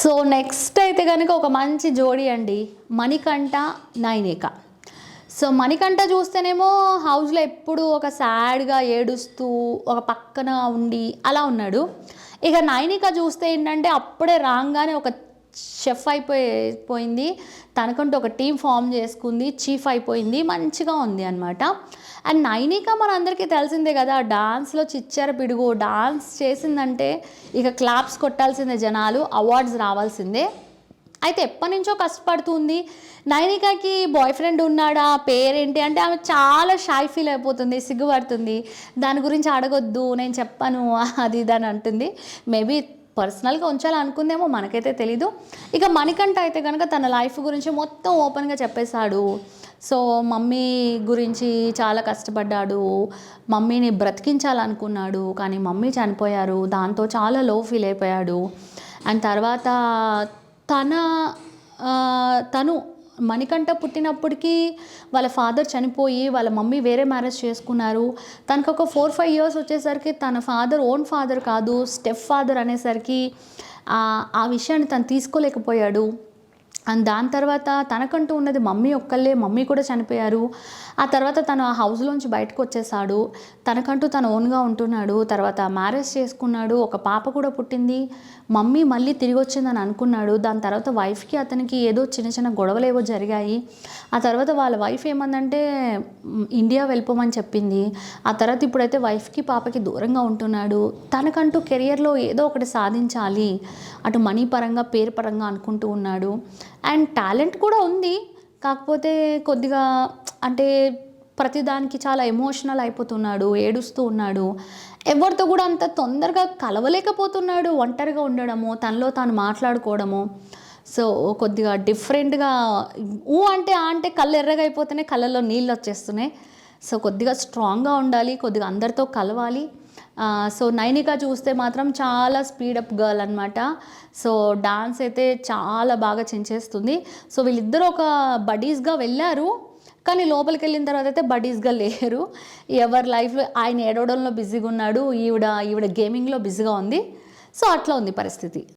So next అయితే కనుక ఒక మంచి జోడీ అండి. మణికంఠ నైనిక సో మణికంఠ చూస్తేనేమో హౌస్లో ఎప్పుడు ఒక సాడ్గా ఏడుస్తూ ఒక పక్కన ఉండి అలా ఉన్నాడు. ఇక నైనిక చూస్తే ఏంటంటే అప్పుడే రాగానే ఒక షెఫ్ అయిపోయి పోయింది. తనకంటూ ఒక టీం ఫామ్ చేసుకుంది చీఫ్ అయిపోయింది మంచిగా ఉంది అనమాట అండ్ నైనిక మనందరికీ తెలిసిందే కదా డాన్స్లో చిచ్చర పిడుగు. డాన్స్ చేసిందంటే ఇక క్లాప్స్ కొట్టాల్సిందే జనాలు అవార్డ్స్ రావాల్సిందే. అయితే ఎప్పటి నుంచో కష్టపడుతుంది. నైనికకి బాయ్ ఫ్రెండ్ ఉన్నాడా పేరేంటి? అంటే ఆమె చాలా షై ఫీల్ అయిపోతుంది సిగ్గుపడుతుంది. దాని గురించి అడగొద్దు నేను చెప్పను అది ఇది అని అంటుంది. మేబీ పర్సనల్గా ఉంచాలనుకుందేమో మనకైతే తెలీదు. ఇక మణికంఠ అయితే కనుక తన లైఫ్ గురించి మొత్తం ఓపెన్గా చెప్పేశాడు. సో మమ్మీ గురించి చాలా కష్టపడ్డాడు. మమ్మీని బ్రతికించాలనుకున్నాడు. కానీ మమ్మీ చనిపోయారు. దాంతో చాలా లో ఫీల్ అయిపోయాడు. అండ్ తర్వాత తన తను మణికంఠ పుట్టినప్పటికీ వాళ్ళ ఫాదర్ చనిపోయి వాళ్ళ మమ్మీ వేరే మ్యారేజ్ చేసుకున్నారు. తనకు ఒక ఫోర్ ఫైవ్ ఇయర్స్ వచ్చేసరికి తన ఫాదర్ ఓన్ ఫాదర్ కాదు స్టెప్ ఫాదర్ అనేసరికి ఆ- ఆ విషయాన్ని తను తీసుకోలేకపోయాడు. అండ్ దాని తర్వాత తనకంటూ ఉన్నది మమ్మీ ఒక్కళ్ళే మమ్మీ కూడా చనిపోయారు. ఆ తర్వాత తను ఆ హౌస్లోంచి బయటకు వచ్చేసాడు. తనకంటూ తను ఓన్గా ఉంటున్నాడు. తర్వాత మ్యారేజ్ చేసుకున్నాడు. ఒక పాప కూడా పుట్టింది. మమ్మీ మళ్ళీ తిరిగి వచ్చిందని అనుకున్నాడు. దాని తర్వాత వైఫ్కి అతనికి ఏదో చిన్న చిన్న గొడవలు ఏవో జరిగాయి. ఆ తర్వాత వాళ్ళ వైఫ్ ఏమందంటే ఇండియా వెళ్ళిపోమని చెప్పింది. ఆ తర్వాత ఇప్పుడైతే వైఫ్కి పాపకి దూరంగా ఉంటున్నాడు. తనకంటూ కెరియర్లో ఏదో ఒకటి సాధించాలి. అటు మనీ పరంగా పేరు పరంగా అనుకుంటూ ఉన్నాడు. అండ్ టాలెంట్ కూడా ఉంది. కాకపోతే కొద్దిగా అంటే ప్రతిదానికి చాలా ఎమోషనల్ అయిపోతున్నాడు ఏడుస్తూ ఉన్నాడు. ఎవరితో కూడా అంత తొందరగా కలవలేకపోతున్నాడు ఒంటరిగా ఉండడము తనలో తాను మాట్లాడుకోవడము. సో కొద్దిగా డిఫరెంట్గా ఊ అంటే ఆ అంటే కళ్ళు ఎర్రగా అయిపోతున్నాయి కళ్ళల్లో నీళ్ళు వచ్చేస్తున్నాయి. సో కొద్దిగా స్ట్రాంగ్గా ఉండాలి కొద్దిగా అందరితో కలవాలి. సో నైనిక చూస్తే మాత్రం చాలా స్పీడప్ గర్ల్ అనమాట సో డాన్స్ అయితే చాలా బాగా చించేస్తుంది. సో వీళ్ళిద్దరూ ఒక బడీస్గా వెళ్ళారు. కానీ లోపలికి వెళ్ళిన తర్వాత అయితే బడీస్గా లేరు. ఎవరి లైఫ్లో ఆయన ఏడవడంలో బిజీగా ఉన్నాడు. ఈవిడ ఈవిడ గేమింగ్లో బిజీగా ఉంది. సో అట్లా ఉంది పరిస్థితి.